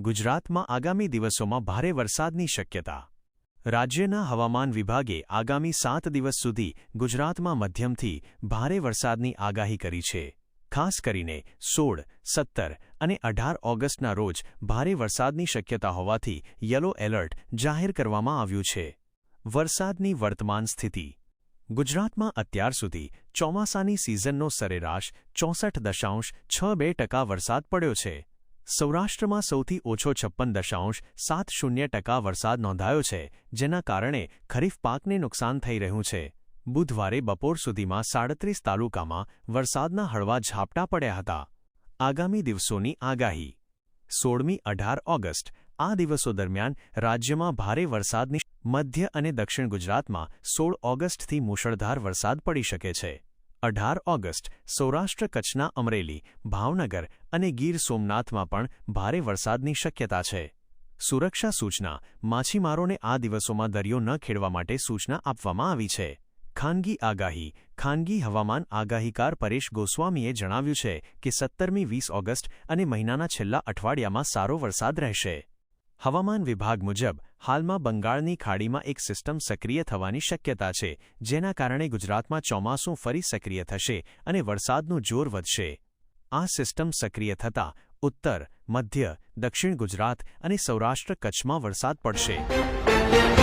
ગુજરાતમાં આગામી દિવસોમાં ભારે વરસાદની શક્યતા. રાજ્યના હવામાન વિભાગે આગામી સાત દિવસ સુધી ગુજરાતમાં મધ્યમથી ભારે વરસાદની આગાહી કરી છે. ખાસ કરીને સોળ, સત્તર અને અઢાર ઓગસ્ટના રોજ ભારે વરસાદની શક્યતા હોવાથી યલો એલર્ટ જાહેર કરવામાં આવ્યું છે. વરસાદની વર્તમાન સ્થિતિ. ગુજરાતમાં અત્યાર સુધી ચોમાસાની સિઝનનો સરેરાશ ચોસઠ દશાંશ છ બે ટકા વરસાદ પડ્યો છે. સૌરાષ્ટ્રમાં સૌથી ઓછો છપ્પન દશાંશ, સાત શૂન્ય ટકા વરસાદ નોંધાયો છે, જેના કારણે ખરીફ પાકને નુકસાન થઈ રહ્યું છે. બુધવારે બપોર સુધીમાં સાડત્રીસ તાલુકામાં વરસાદના હળવા ઝાપટા પડ્યા હતા. આગામી દિવસોની આગાહી. સોળમી અઢાર ઓગસ્ટ, આ દિવસો દરમિયાન રાજ્યમાં ભારે વરસાદની મધ્ય અને દક્ષિણ ગુજરાતમાં સોળ ઓગસ્ટથી મુશળધાર વરસાદ પડી શકે છે. અઢાર ઓગસ્ટ, સૌરાષ્ટ્ર કચ્છના અમરેલી, ભાવનગર અને ગીર સોમનાથમાં પણ ભારે વરસાદની શક્યતા છે. સુરક્ષા સૂચના, માછીમારોને આ દિવસોમાં દરિયો ન ખેડવા માટે સૂચના આપવામાં આવી છે. ખાનગી આગાહી, ખાનગી હવામાન આગાહીકાર પરેશ ગોસ્વામીએ જણાવ્યું છે કે સત્તરમી વીસ ઓગસ્ટ અને મહિનાના છેલ્લા અઠવાડિયામાં સારો વરસાદ રહેશે. હવામાન વિભાગ મુજબ, હાલમાં બંગાળની ખાડીમાં એક સિસ્ટમ સક્રિય થવાની શક્યતા છે, જેના કારણે ગુજરાતમાં ચોમાસું ફરી સક્રિય થશે અને વરસાદનું જોર વધશે. આ સિસ્ટમ સક્રિય થતાં ઉત્તર, મધ્ય, દક્ષિણ ગુજરાત અને સૌરાષ્ટ્ર કચ્છમાં વરસાદ પડશે.